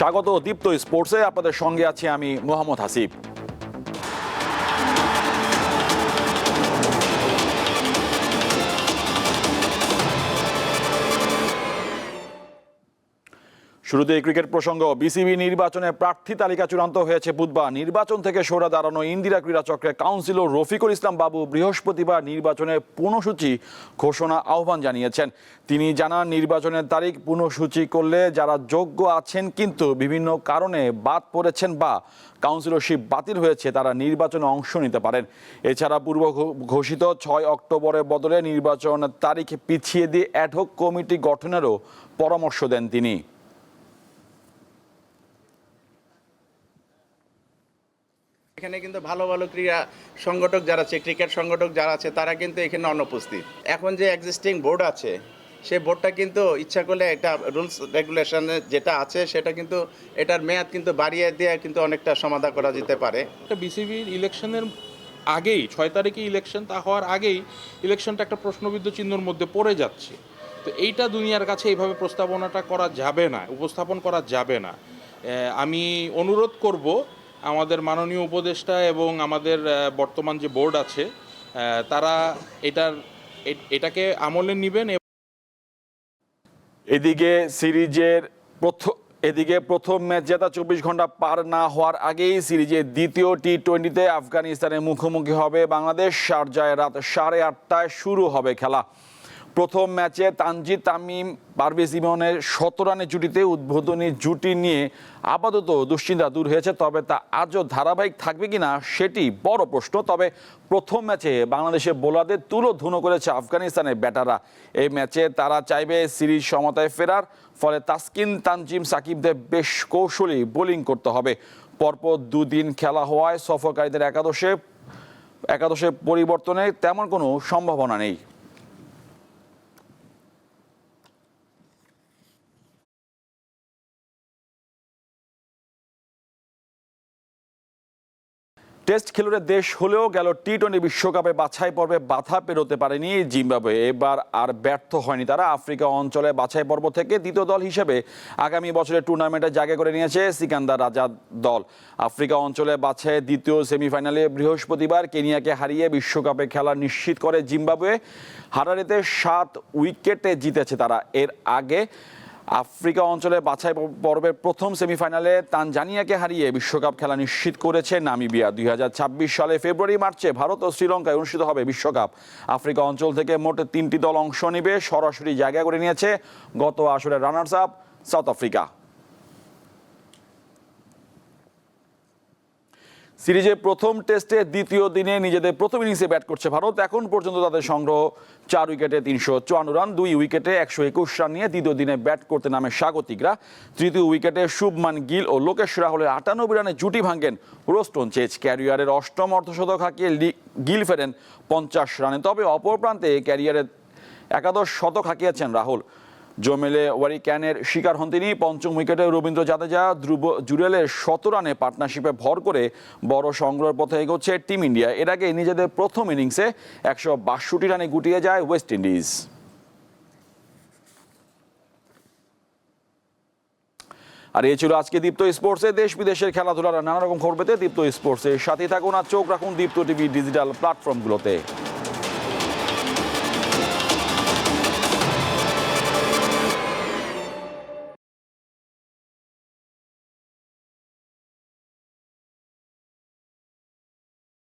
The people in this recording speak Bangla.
স্বাগত দীপ্ত স্পোর্টসে। আপনাদের সঙ্গে আছি আমি মোহাম্মদ হাসিব। শুরুতে ক্রিকেট প্রসঙ্গ, বিসিবি নির্বাচনে প্রার্থী তালিকা চূড়ান্ত হয়েছে বুধবার। নির্বাচন থেকে সরে দাঁড়ানো ইন্দিরা ক্রীড়া চক্রের কাউন্সিলর রফিকুল ইসলাম বাবু বৃহস্পতিবার নির্বাচনের পুনঃসূচি ঘোষণা আহ্বান জানিয়েছেন। তিনি জানান, নির্বাচনের তারিখ পুনঃসূচি করলে যারা যোগ্য আছেন কিন্তু বিভিন্ন কারণে বাদ পড়েছেন বা কাউন্সিলরশিপ বাতিল হয়েছে, তারা নির্বাচনে অংশ নিতে পারেন। এছাড়া পূর্ব ঘোষিত ছয় অক্টোবরের বদলে নির্বাচন তারিখ পিছিয়ে দিয়ে অ্যাডহক কমিটি গঠনেরও পরামর্শ দেন তিনি। এখানে কিন্তু ভালো ভালো ক্রীড়া সংগঠক যারা আছে, ক্রিকেট সংগঠক যারা আছে, তারা কিন্তু এখানে অনুপস্থিত। এখন যে এক্সিস্টিং বোর্ড আছে সেই বোর্ডটা কিন্তু ইচ্ছা করলে এটা রুলস রেগুলেশনে যেটা আছে, সেটা কিন্তু এটার মেয়াদ কিন্তু বাড়িয়ে দিয়ে কিন্তু অনেকটা সমাধা করা যেতে পারে। বিসিবির ইলেকশনের আগেই, ছয় তারিখে ইলেকশন তা হওয়ার আগেই ইলেকশনটা একটা প্রশ্নবিদ্ধ চিহ্নর মধ্যে পড়ে যাচ্ছে। তো এইটা দুনিয়ার কাছে এইভাবে প্রস্তাবনাটা করা যাবে না, উপস্থাপন করা যাবে না। আমি অনুরোধ করব আমাদের মাননীয় উপদেষ্টা এবং আমাদের বর্তমান যে বোর্ড আছে তারা এটার এটাকে আমলে নেবেন এদিকে সিরিজের প্রথম এদিকে প্রথম ম্যাচ জেতা চব্বিশ ঘণ্টা পার না হওয়ার আগেই সিরিজের দ্বিতীয় টি টোয়েন্টিতে আফগানিস্তানের মুখোমুখি হবে বাংলাদেশ। শারজায় রাত সাড়ে আটটায় শুরু হবে খেলা। প্রথম ম্যাচে তানজি তামিম পারভেজ ইমনের শত রানের জুটিতে উদ্বোধনী জুটি নিয়ে আপাতত দুশ্চিন্তা দূর হয়েছে, তবে তা আজও ধারাবাহিক থাকবে কিনা সেটি বড় প্রশ্ন। তবে প্রথম ম্যাচে বাংলাদেশের বোলারদের তুলো ধুনো করেছে আফগানিস্তানের ব্যাটাররা। এই ম্যাচে তারা চাইবে সিরিজ সমতায় ফেরার, ফলে তাসকিন, তানজিম, সাকিবদের বেশ কৌশলী বোলিং করতে হবে। পরপর দুদিন খেলা হওয়ায় সফরকারীদের একাদশে একাদশে পরিবর্তনে তেমন কোনো সম্ভাবনা নেই। টেস্ট খেলুড়ে দেশ হলেও গেল টি টোয়েন্টি বিশ্বকাপে বাছাই পর্বে বাধা পেরোতে পারেনি জিম্বাবুয়ে। এবার আর ব্যর্থ হয়নি তারা। আফ্রিকা অঞ্চলে বাছাই পর্ব থেকে দ্বিতীয় দল হিসেবে আগামী বছরের টুর্নামেন্টে জায়গা করে নিয়েছে সিকান্দার রাজা দল। আফ্রিকা অঞ্চলে বাছাই দ্বিতীয় সেমিফাইনালে বৃহস্পতিবার কেনিয়াকে হারিয়ে বিশ্বকাপে খেলা নিশ্চিত করে জিম্বাবুয়ে। হারারেতে সাত উইকেটে জিতেছে তারা। এর আগে আফ্রিকা অঞ্চলে বাছাই পর্বের প্রথম সেমিফাইনালে তানজানিয়াকে হারিয়ে বিশ্বকাপ খেলা নিশ্চিত করেছে নামিবিয়া। দুই হাজার ছাব্বিশ সালে ফেব্রুয়ারি, মার্চে ভারত ও শ্রীলঙ্কায় অনুষ্ঠিত হবে বিশ্বকাপ। আফ্রিকা অঞ্চল থেকে মোট তিনটি দল অংশ নিবে, সরাসরি জায়গা করে নিয়েছে গত আসরে রানার্স আপ সাউথ আফ্রিকা। সিরিজের প্রথম টেস্টে দ্বিতীয় দিনে নিজেদের প্রথম ইনিংসে ব্যাট করছে ভারত। এখন পর্যন্ত তাদের সংগ্রহ চার উইকেটে তিনশো চুয়ান্ন রান, দুই উইকেটে একশো একুশ রান নিয়ে দ্বিতীয় দিনে ব্যাট করতে নামে স্বাগতিকরা। তৃতীয় উইকেটে শুভমান গিল ও লোকেশ রাহুলের আটানব্বই রানে জুটি ভাঙেন রোস্টন চেজ। ক্যারিয়ারের অষ্টম অর্ধশতক হাঁকিয়ে গিল ফেরেন পঞ্চাশ রানে। তবে অপর প্রান্তে ক্যারিয়ারের একাদশ শতক হাঁকিয়েছেন রাহুল। জমেলে ওয়ারিক্যানের শিকার হন তিনি। পঞ্চম উইকেটে রবীন্দ্র জাদেজা ধ্রুব জুরেলের শত রানে পার্টনারশিপে ভর করে বড় সংগ্রহের পথে এগোচ্ছে টিম ইন্ডিয়া। এর আগে নিজেদের প্রথম ইনিংসে একশো বাষট্টি রানে গুটিয়ে যায় ওয়েস্ট ইন্ডিজ। আর এই ছিল আজকে দীপ্ত স্পোর্টসে। দেশ বিদেশের খেলাধুলার নানা রকম খবর পেতে দীপ্ত স্পোর্টসের সাথে থাকুন আর চোখ রাখুন দীপ্ত টিভি ডিজিটাল প্ল্যাটফর্মগুলোতে।